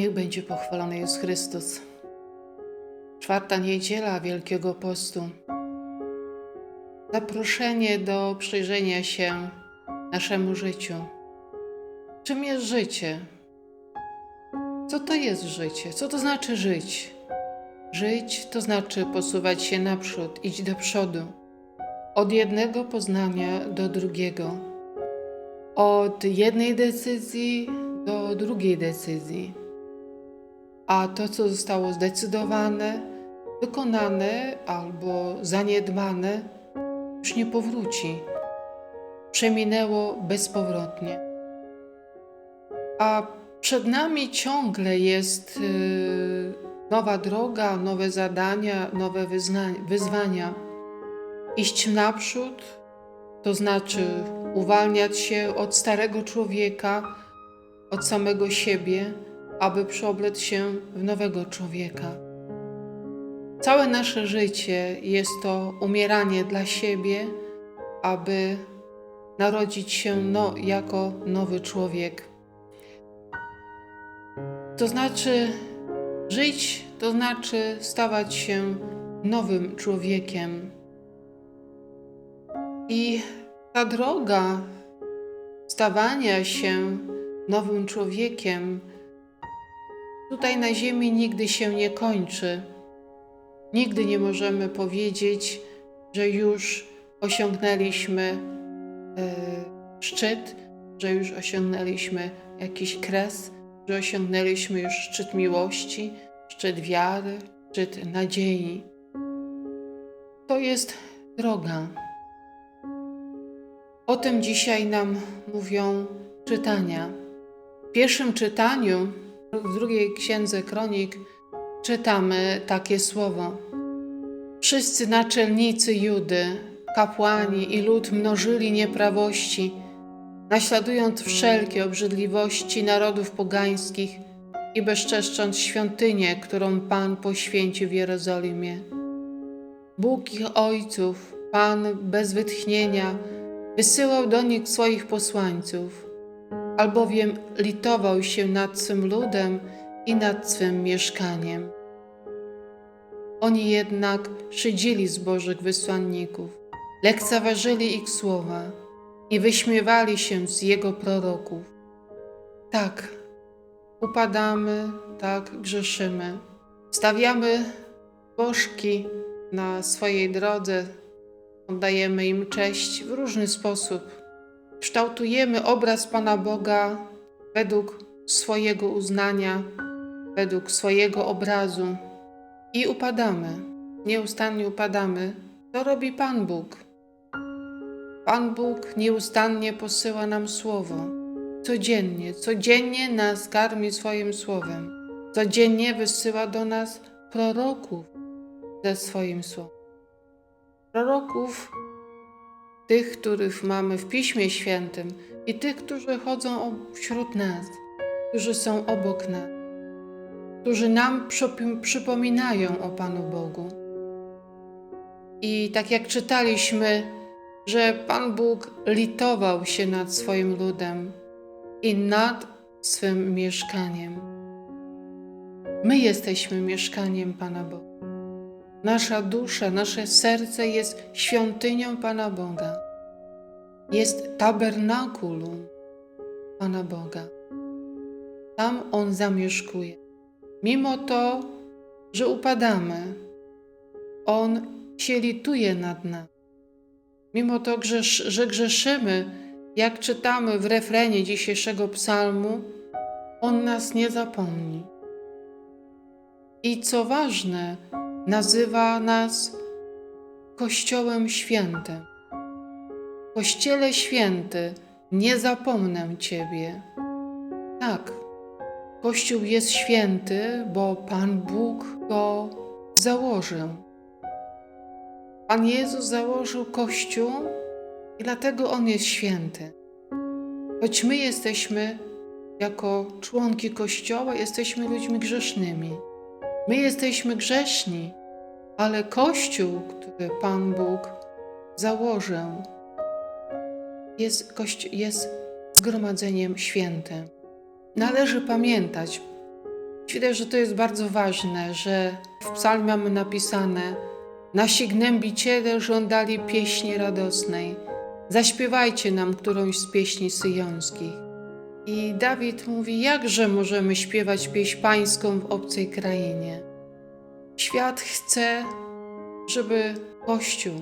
Niech będzie pochwalony Jezus Chrystus. Czwarta niedziela Wielkiego Postu. Zaproszenie do przyjrzenia się naszemu życiu. Czym jest życie? Co to jest życie? Co to znaczy żyć? Żyć to znaczy posuwać się naprzód, iść do przodu. Od jednego poznania do drugiego. Od jednej decyzji do drugiej decyzji. A to, co zostało zdecydowane, wykonane albo zaniedbane, już nie powróci. Przeminęło bezpowrotnie. A przed nami ciągle jest yy, nowa droga, nowe zadania, nowe wyzwania. Iść naprzód to znaczy uwalniać się od starego człowieka, od samego siebie, aby przeoblec się w nowego człowieka. Całe nasze życie jest to umieranie dla siebie, aby narodzić się no, jako nowy człowiek. To znaczy, żyć to znaczy stawać się nowym człowiekiem. I ta droga stawania się nowym człowiekiem tutaj na Ziemi nigdy się nie kończy. Nigdy nie możemy powiedzieć, że już osiągnęliśmy e, szczyt, że już osiągnęliśmy jakiś kres, że osiągnęliśmy już szczyt miłości, szczyt wiary, szczyt nadziei. To jest droga. O tym dzisiaj nam mówią czytania. W pierwszym czytaniu, w drugiej księdze kronik, czytamy takie słowo. Wszyscy naczelnicy Judy, kapłani i lud mnożyli nieprawości, naśladując wszelkie obrzydliwości narodów pogańskich i bezczeszcząc świątynię, którą Pan poświęcił w Jerozolimie. Bóg ich ojców, Pan bez wytchnienia, wysyłał do nich swoich posłańców, albowiem litował się nad swym ludem i nad swym mieszkaniem. Oni jednak szydzili z Bożych wysłanników, lekceważyli ich słowa i wyśmiewali się z Jego proroków. Tak, upadamy, tak grzeszymy, stawiamy bożki na swojej drodze, oddajemy im cześć w różny sposób. Kształtujemy obraz Pana Boga według swojego uznania, według swojego obrazu i upadamy. Nieustannie upadamy. Co robi Pan Bóg? Pan Bóg nieustannie posyła nam słowo. Codziennie, codziennie nas karmi swoim słowem. Codziennie wysyła do nas proroków ze swoim słowem. Proroków, tych, których mamy w Piśmie Świętym i tych, którzy chodzą wśród nas, którzy są obok nas, którzy nam przypom- przypominają o Panu Bogu. I tak jak czytaliśmy, że Pan Bóg litował się nad swoim ludem i nad swym mieszkaniem. My jesteśmy mieszkaniem Pana Boga. Nasza dusza, nasze serce jest świątynią Pana Boga. Jest tabernakulum Pana Boga. Tam On zamieszkuje. Mimo to, że upadamy, On się lituje nad nami. Mimo to, że grzeszymy, jak czytamy w refrenie dzisiejszego psalmu, On nas nie zapomni. I co ważne, nazywa nas Kościołem Świętym. Kościele Święty, nie zapomnę Ciebie. Tak, Kościół jest święty, bo Pan Bóg go założył. Pan Jezus założył Kościół i dlatego On jest święty. Choć my jesteśmy, jako członki Kościoła, jesteśmy ludźmi grzesznymi. My jesteśmy grzeszni, ale Kościół, który Pan Bóg założył, jest, kości- jest zgromadzeniem świętym. Należy pamiętać, Myślę, że to jest bardzo ważne, że w psalmie mamy napisane Nasi gnębiciele żądali pieśni radosnej. Zaśpiewajcie nam którąś z pieśni syjonskich. I Dawid mówi, jakże możemy śpiewać pieśń pańską w obcej krainie. Świat chce, żeby Kościół,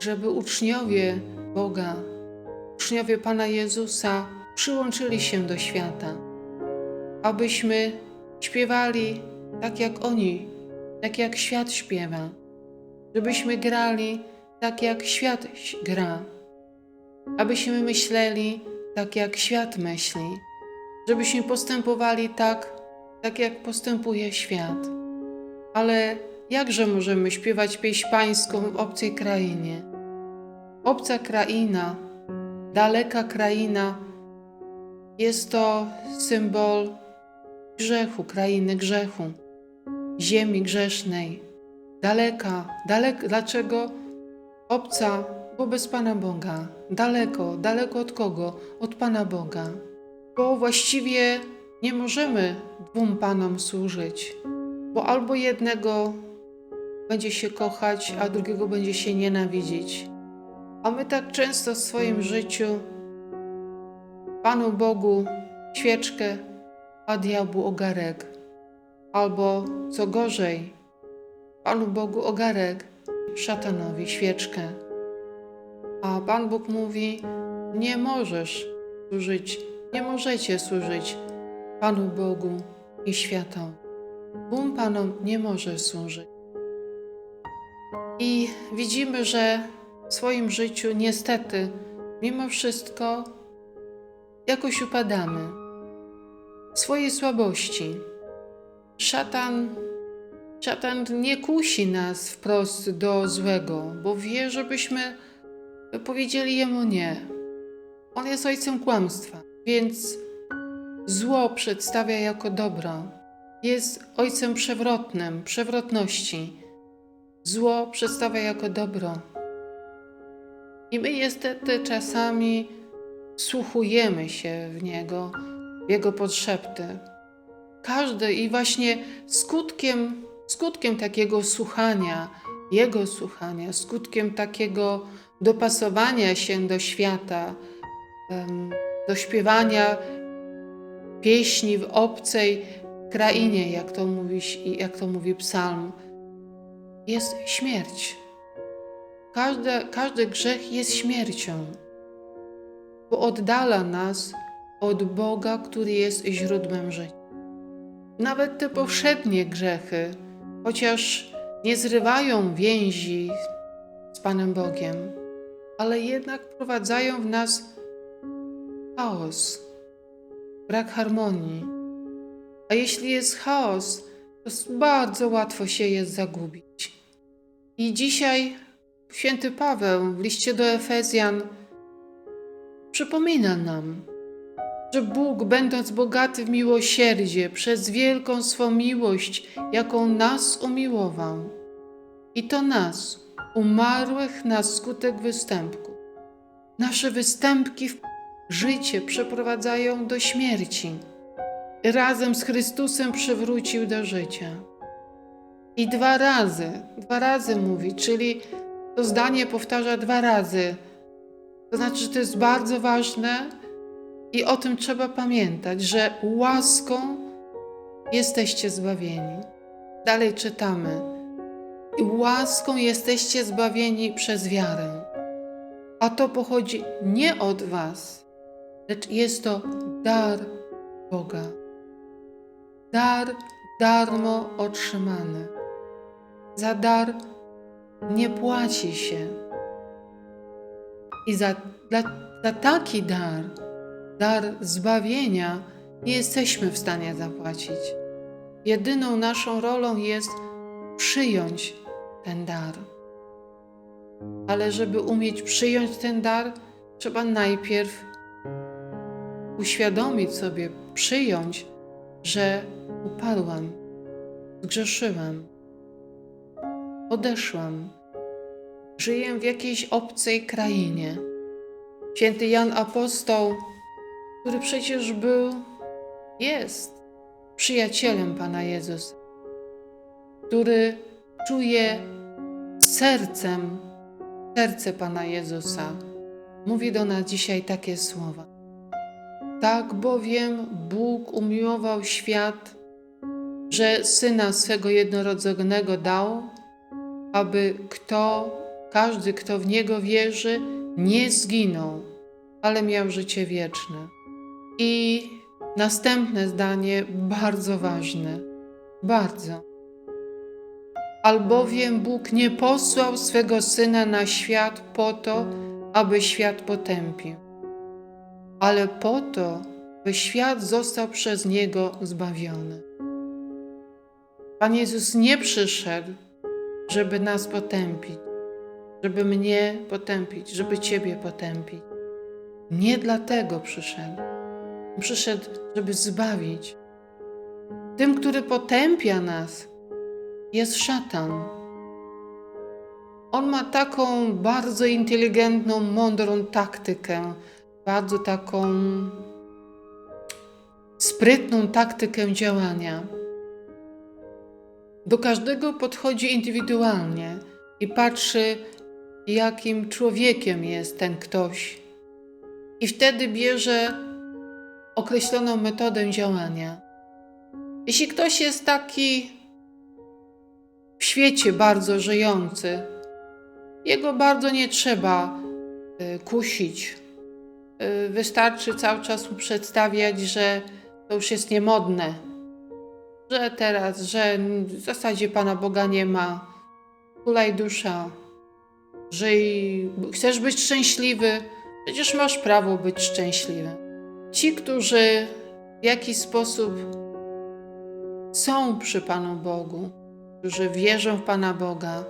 żeby uczniowie Boga, uczniowie Pana Jezusa przyłączyli się do świata, abyśmy śpiewali tak jak oni, tak jak świat śpiewa, żebyśmy grali tak jak świat gra, abyśmy myśleli tak jak świat myśli, żebyśmy postępowali tak, tak jak postępuje świat. Ale jakże możemy śpiewać pieśń pańską w obcej krainie? Obca kraina, daleka kraina, jest to symbol grzechu, krainy grzechu, ziemi grzesznej. Daleka, dalek, dlaczego obca? Bo bez Pana Boga. Daleko, daleko od kogo? Od Pana Boga. Bo właściwie nie możemy dwóm Panom służyć, bo albo jednego będzie się kochać, a drugiego będzie się nienawidzić. A my tak często w swoim życiu Panu Bogu świeczkę, a diabłu ogarek. Albo co gorzej, Panu Bogu ogarek, szatanowi świeczkę. A Pan Bóg mówi: Nie możesz służyć, nie możecie służyć Panu Bogu i światom. Bum Panom nie może służyć. I widzimy, że w swoim życiu niestety, mimo wszystko, jakoś upadamy. W swojej słabości. Szatan, szatan nie kusi nas wprost do złego, bo wie, żebyśmy powiedzieli jemu nie. On jest ojcem kłamstwa, więc zło przedstawia jako dobro. Jest ojcem przewrotnym, przewrotności. Zło przedstawia jako dobro. I my niestety czasami wsłuchujemy się w niego, w jego podszepty. Każdy i właśnie skutkiem, skutkiem takiego słuchania, jego słuchania, skutkiem takiego dopasowania się do świata, do śpiewania pieśni w obcej krainie, jak to mówi, jak to mówi psalm, jest śmierć. Każdy, każdy grzech jest śmiercią, bo oddala nas od Boga, który jest źródłem życia. Nawet te powszednie grzechy, chociaż nie zrywają więzi z Panem Bogiem, ale jednak wprowadzają w nas chaos, brak harmonii. A jeśli jest chaos, to bardzo łatwo się jest zagubić. I dzisiaj święty Paweł w liście do Efezjan przypomina nam, że Bóg, będąc bogaty w miłosierdzie, przez wielką swą miłość, jaką nas umiłował, i to nas, umarłych na skutek występku. Nasze występki w życie przeprowadzają do śmierci. Razem z Chrystusem przywrócił do życia. I dwa razy, dwa razy mówi, czyli to zdanie powtarza dwa razy. To znaczy, że to jest bardzo ważne i o tym trzeba pamiętać, że łaską jesteście zbawieni. Dalej czytamy. I łaską jesteście zbawieni przez wiarę. A to pochodzi nie od Was, lecz jest to dar Boga. Dar darmo otrzymany. Za dar nie płaci się. I za, dla, za taki dar, dar zbawienia, nie jesteśmy w stanie zapłacić. Jedyną naszą rolą jest przyjąć ten dar. Ale żeby umieć przyjąć ten dar, trzeba najpierw uświadomić sobie, przyjąć, że upadłam, zgrzeszyłam, odeszłam, żyję w jakiejś obcej krainie. Święty Jan Apostoł, który przecież był, jest przyjacielem Pana Jezusa, który czuje sercem serce Pana Jezusa. Mówi do nas dzisiaj takie słowa. Tak bowiem Bóg umiłował świat, że Syna swego jednorodzonego dał, aby kto, każdy, kto w Niego wierzy, nie zginął, ale miał życie wieczne. I następne zdanie, bardzo ważne, bardzo. Albowiem Bóg nie posłał swego Syna na świat po to, aby świat potępił, ale po to, by świat został przez Niego zbawiony. Pan Jezus nie przyszedł, żeby nas potępić, żeby mnie potępić, żeby Ciebie potępić. Nie dlatego przyszedł. Przyszedł, żeby zbawić. Tym, który potępia nas, jest szatan. On ma taką bardzo inteligentną, mądrą taktykę, bardzo taką sprytną taktykę działania. Do każdego podchodzi indywidualnie i patrzy, jakim człowiekiem jest ten ktoś. I wtedy bierze określoną metodę działania. Jeśli ktoś jest taki w świecie bardzo żyjący, jego bardzo nie trzeba y, kusić. Y, Wystarczy cały czas mu przedstawiać, że to już jest niemodne, że teraz, że w zasadzie Pana Boga nie ma, kulaj dusza, żyj, chcesz być szczęśliwy, przecież masz prawo być szczęśliwy. Ci, którzy w jakiś sposób są przy Panu Bogu, którzy wierzą w Pana Boga,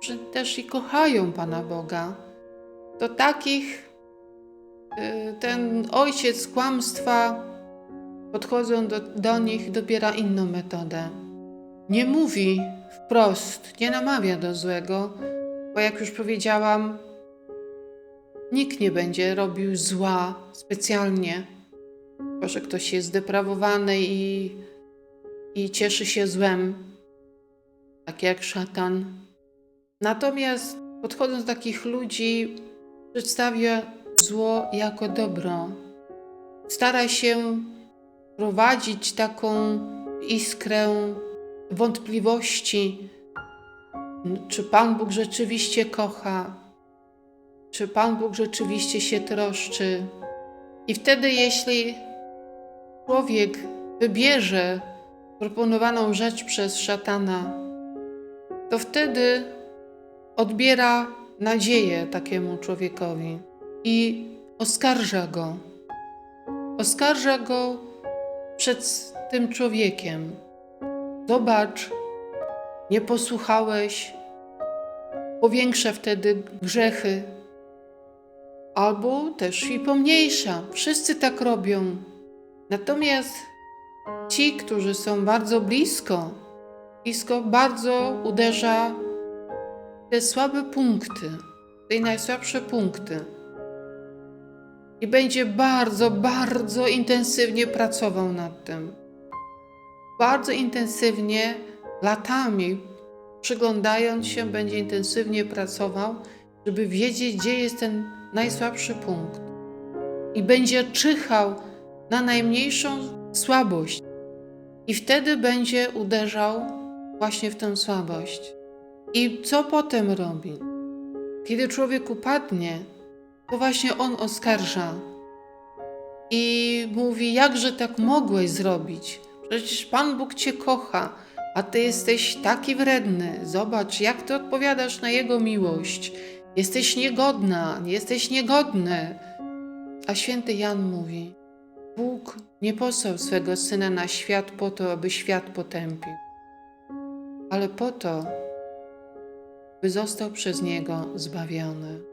że też i kochają Pana Boga, to takich y, ten ojciec kłamstwa podchodząc do, do nich dobiera inną metodę. Nie mówi wprost, nie namawia do złego, bo jak już powiedziałam, nikt nie będzie robił zła specjalnie, bo że ktoś jest zdeprawowany i, i cieszy się złem, tak jak szatan. Natomiast podchodząc do takich ludzi, przedstawia zło jako dobro. Stara się prowadzić taką iskrę wątpliwości, czy Pan Bóg rzeczywiście kocha, czy Pan Bóg rzeczywiście się troszczy. I wtedy, jeśli człowiek wybierze proponowaną rzecz przez szatana, to wtedy odbiera nadzieję takiemu człowiekowi i oskarża go. Oskarża go przed tym człowiekiem. Zobacz, nie posłuchałeś, powiększa wtedy grzechy, albo też i pomniejsza. Wszyscy tak robią. Natomiast ci, którzy są bardzo blisko, blisko bardzo uderza te słabe punkty, te najsłabsze punkty. I będzie bardzo, bardzo intensywnie pracował nad tym. Bardzo intensywnie, latami, przyglądając się, będzie intensywnie pracował, żeby wiedzieć, gdzie jest ten najsłabszy punkt. I będzie czyhał na najmniejszą słabość. I wtedy będzie uderzał właśnie w tę słabość. I co potem robi? Kiedy człowiek upadnie, to właśnie on oskarża i mówi: Jakże tak mogłeś zrobić? Przecież Pan Bóg cię kocha, a ty jesteś taki wredny. Zobacz, jak ty odpowiadasz na Jego miłość. Jesteś niegodna, jesteś niegodny. A święty Jan mówi: Bóg nie posłał swego syna na świat po to, aby świat potępił, ale po to, by został przez niego zbawiony.